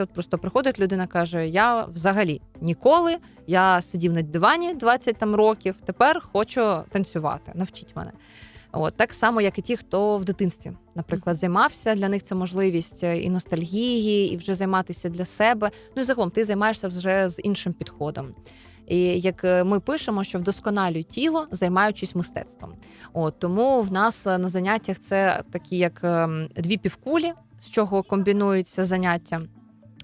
От просто приходить людина, каже: Я взагалі ніколи, я сидів на дивані 20 там років, тепер хочу танцювати. Навчіть мене. От так само, як і ті, хто в дитинстві, наприклад, займався. Для них це можливість е, і ностальгії, і вже займатися для себе. Ну і загалом ти займаєшся вже з іншим підходом. І як е, ми пишемо, що вдосконалюй тіло, займаючись мистецтвом. От тому в нас е, на заняттях це такі як ем, дві півкулі, з чого комбінуються заняття.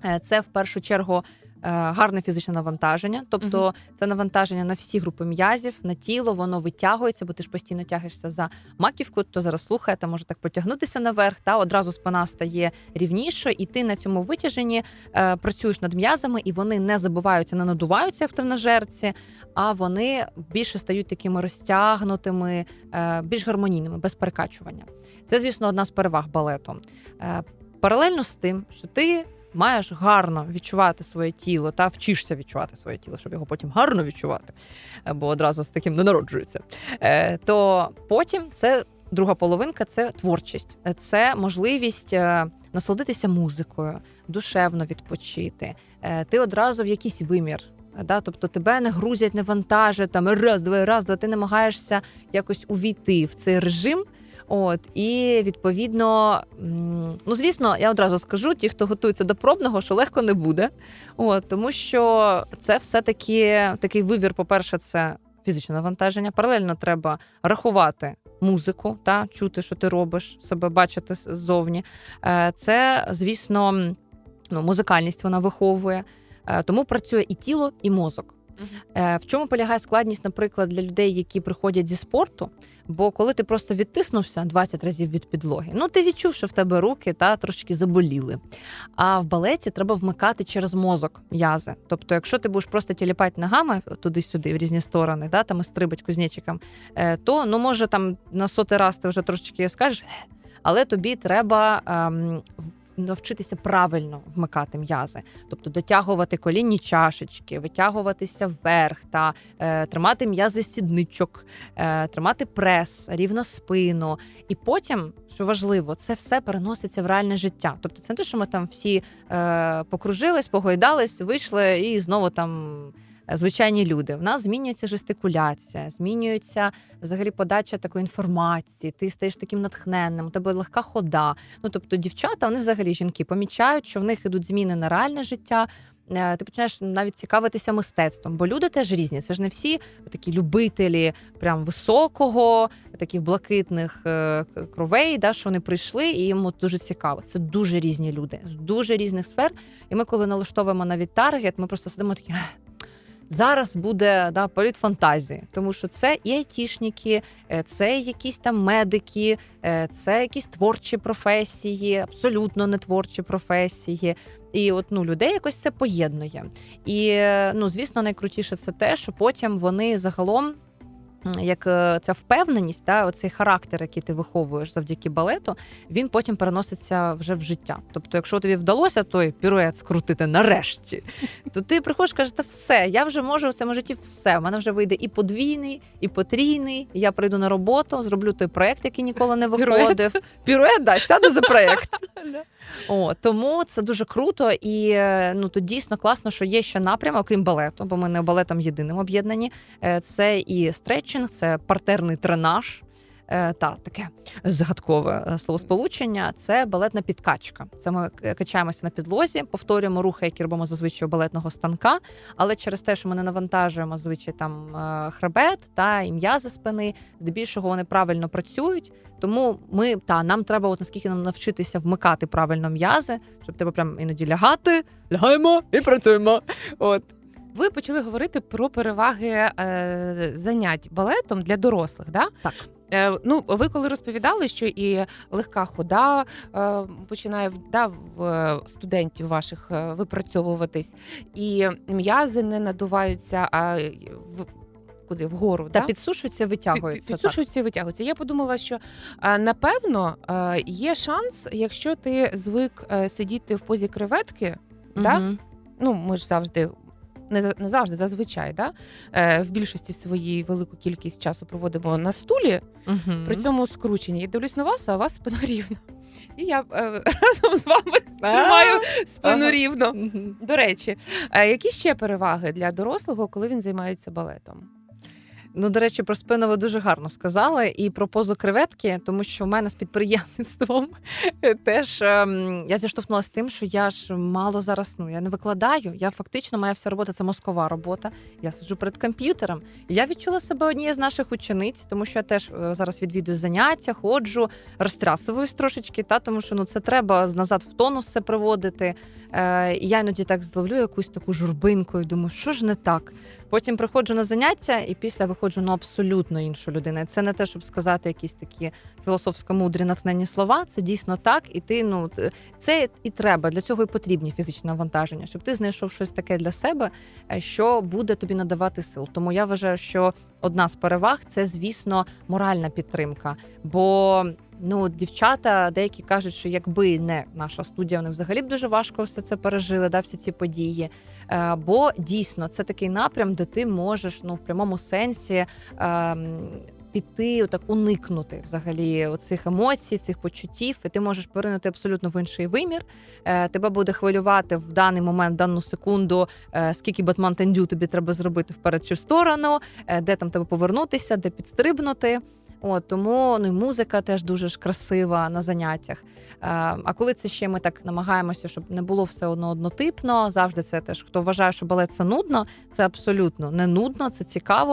Е, Це в першу чергу е, гарне фізичне навантаження, тобто це навантаження на всі групи м'язів, на тіло, воно витягується, бо ти ж постійно тягишся за маківку, то зараз слухаєте, може так потягнутися наверх, та одразу спина стає рівнішою, і ти на цьому витяженні е, працюєш над м'язами, і вони не забуваються, не надуваються в тренажерці, а вони більше стають такими розтягнутими, е, більш гармонійними, без перекачування. Це, звісно, одна з переваг балету. Е, Паралельно з тим, що ти маєш гарно відчувати своє тіло та вчишся відчувати своє тіло, щоб його потім гарно відчувати, е, бо одразу з таким не народжується. Е, То потім це друга половинка це творчість, Е, це можливість насолодитися музикою, душевно відпочити. Ти одразу в якийсь вимір. Да, тобто тебе не грузять, не вантажать там раз, два, раз, два. Ти намагаєшся якось увійти в цей режим. От і відповідно, ну звісно, я одразу скажу, ті, хто готується до пробного, що легко не буде. От тому що це все таки такий вивір. По-перше, це фізичне навантаження. Паралельно треба рахувати музику та чути, що ти робиш, себе бачити ззовні. Е, Це, звісно, ну, музикальність вона виховує. Е, Тому працює і тіло, і мозок. Е, В чому полягає складність, наприклад, для людей, які приходять зі спорту? Бо коли ти просто відтиснувся 20 разів від підлоги, ну ти відчув, що в тебе руки та трошки заболіли. А в балеті треба вмикати через мозок м'язи. Тобто, якщо ти будеш просто тіліпати ногами туди-сюди, в різні сторони, да, там і стрибать кузнечиком, е, то ну може там на сотий раз ти вже трошечки скажеш, але тобі треба. ем, Навчитися правильно вмикати м'язи, тобто дотягувати колінні чашечки, витягуватися вверх та е, тримати м'язи сідничок, е, тримати прес, рівно спину. І потім, що важливо, це все переноситься в реальне життя. Тобто, це не те, що ми там всі е, покружились, погойдались, вийшли і знову там. Звичайні люди. В нас змінюється жестикуляція, змінюється взагалі подача такої інформації. Ти стаєш таким натхненним, у тебе легка хода. Ну тобто, дівчата, вони взагалі жінки помічають, що в них ідуть зміни на реальне життя. Е, Ти починаєш навіть цікавитися мистецтвом, бо люди теж різні. Це ж не всі такі любителі прям високого, таких блакитних е, кровей, да, що вони прийшли, і їм дуже цікаво. Це дуже різні люди з дуже різних сфер. І ми, коли налаштовуємо навіть таргет, ми просто сидимо такі. «Ех, Зараз буде да, політ фантазії, тому що це і айтішники, е, це якісь там медики, е, це якісь творчі професії, абсолютно не творчі професії. І от ну людей якось це поєднує. І е, ну звісно, найкрутіше це те, що потім вони загалом. Як е, ця впевненість, та оцей характер, який ти виховуєш завдяки балету, він потім переноситься вже в життя. Тобто, якщо тобі вдалося той пірует скрутити нарешті, то ти приходиш, і кажеш, та все, я вже можу в цьому житті все. У мене вже вийде і подвійний, і потрійний. Я прийду на роботу, зроблю той проект, який ніколи не Пірует? виходив. Пірует, да, сяду за проект. О, тому це дуже круто, і е, ну то дійсно класно, що є ще напрям, окрім балету, бо ми не балетом єдиним об'єднані. Е, Це і стретчинг, це партерний тренаж. Е, Та таке загадкове е, словосполучення. Це балетна підкачка. Це ми качаємося на підлозі, повторюємо рухи, які робимо зазвичай у балетного станка. Але через те, що ми не навантажуємо зазвичай там е, хребет та і м'язи спини, здебільшого вони правильно працюють. Тому ми та нам треба, от наскільки нам навчитися вмикати правильно м'язи, щоб тебе прям іноді лягати, лягаємо і працюємо. От Ви почали говорити про переваги е, занять балетом для дорослих. Да? Так. Е, ну, ви коли розповідали, що і легка хода е, починає да, в студентів ваших е, випрацьовуватись, і м'язи не надуваються, а в, куди вгору. та да? підсушуються, Пі- витягуються. пі- Підсушуються витягуються. Я подумала, що е, напевно е, є шанс, якщо ти звик сидіти в позі креветки, так. да? Ну ми ж завжди. Не за- не завжди, зазвичай, да? е, в більшості своїй велику кількість часу проводимо на стулі, угу. при цьому скручені. Я дивлюсь на вас, а у вас спина рівна. І я е, разом з вами тримаю спину Ага. рівно. До речі, е, які ще переваги для дорослого, коли він займається балетом? Ну, до речі, про спину ви дуже гарно сказали, і про позу креветки, тому що в мене з підприємництвом теж ем, я зіштовхнулася з тим, що я ж мало зараз ну я не викладаю. Я фактично моя вся робота це мозкова робота. Я сиджу перед комп'ютером. Я відчула себе однією з наших учениць, тому що я теж е, зараз відвідую заняття, ходжу, розтрясуюсь трошечки, та тому що ну це треба назад в тонус все приводити. Е, я іноді так зловлю якусь таку журбинку і думаю, що ж не так. Потім приходжу на заняття і після виходжу ну абсолютно іншу людину. Це не те, щоб сказати якісь такі філософсько-мудрі натхненні слова. Це дійсно так, і ти ну це і треба. Для цього і потрібні фізичні навантаження, щоб ти знайшов щось таке для себе, е, що буде тобі надавати сил. Тому я вважаю, що одна з переваг це, звісно, моральна підтримка. Бо ну, дівчата деякі кажуть, що якби не наша студія, вони взагалі б дуже важко все це пережили, да, всі ці події. Е, Бо дійсно це такий напрям, де ти можеш ну в прямому сенсі. ем, Піти так уникнути взагалі цих емоцій, цих почуттів, і ти можеш поринути абсолютно в інший вимір. Е, тебе буде хвилювати в даний момент, в дану секунду, е, скільки Батман Тендю тобі треба зробити вперед чи в сторону, е, де там тебе повернутися, де підстрибнути. От тому ну і музика теж дуже ж красива на заняттях. Е, а коли це ще ми так намагаємося, щоб не було все одно однотипно, завжди це теж хто вважає, що балет це нудно, це абсолютно не нудно, це цікаво.